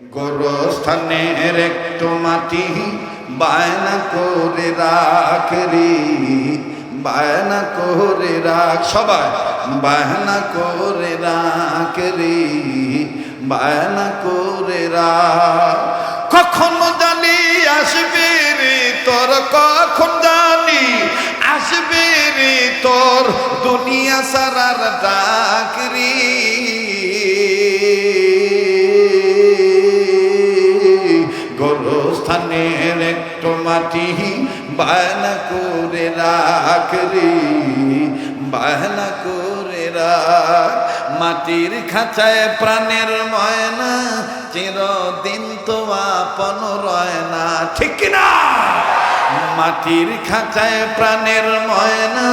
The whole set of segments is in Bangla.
গোরস্থানের একটু মাটি বায়না করে রাখ রে, বায়না করে রাখ, সবাই বায়না করে রাখ রে, বায়না করে রাখ। কখন জানি আসবে রে তোর, কখন জানি আসবে রে তোর, দুনিয়া সারার ডাক রে। গোরস্থানের একটু মাটি বায়না করে রাখ রে, বায়না করে রাখ। মাটির খাঁচায় প্রাণের ময়না, চিরদিন তো আপন রয় না। ঠিক কিনা? মাটির খাঁচায় প্রাণের ময়না,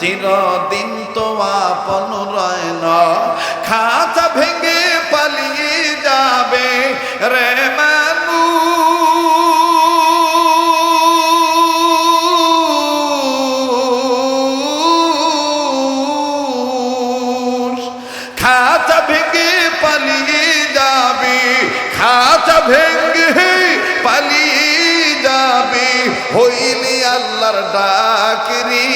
চিরদিন তো আপন রয় না। খাঁচা খাঁচা ভেঙে পালিয়ে যাবে, হইলি আল্লাহর ডাকরি।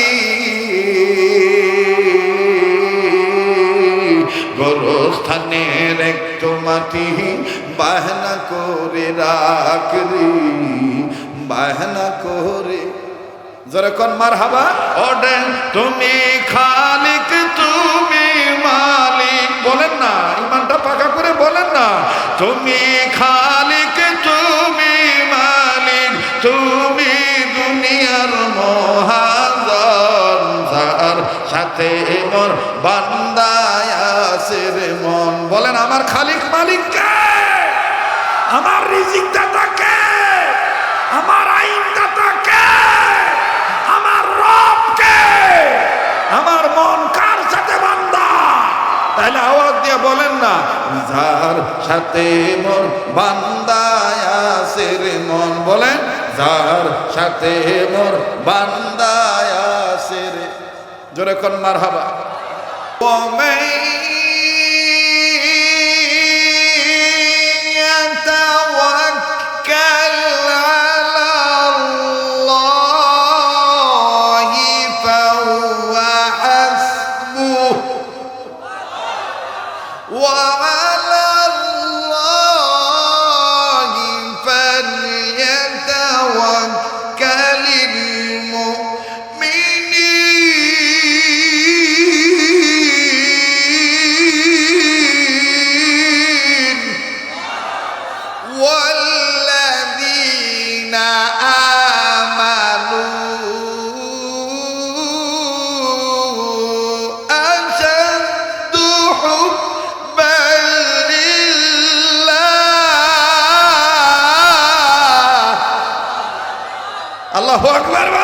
গোরস্থানের একটু মাটি বাহনা করে রাখরি বাহনা করে। যেরকম মার হাবা ওডে, তুমি খালিক, তুমি মালিক। বলেন না, ইমানটা পাকা করে বলেন না। তুমি সাথে মোর বান্দায় আছে মন। বলেন, আমার খালিক মালিক কে? আমার রিজিক দাতা কে? আমার আইন দাতা কে? আমার রব কে? আমার মন কার সাথে বান্দা? তাহলে আওয়াজ দিয়ে বলেন না, যার সাথে মোর বান্দায় আছে মন। বলেন, যার সাথে মোর বান্দায় রে জোরে কোন ও হাবা আল্লাহ আকবার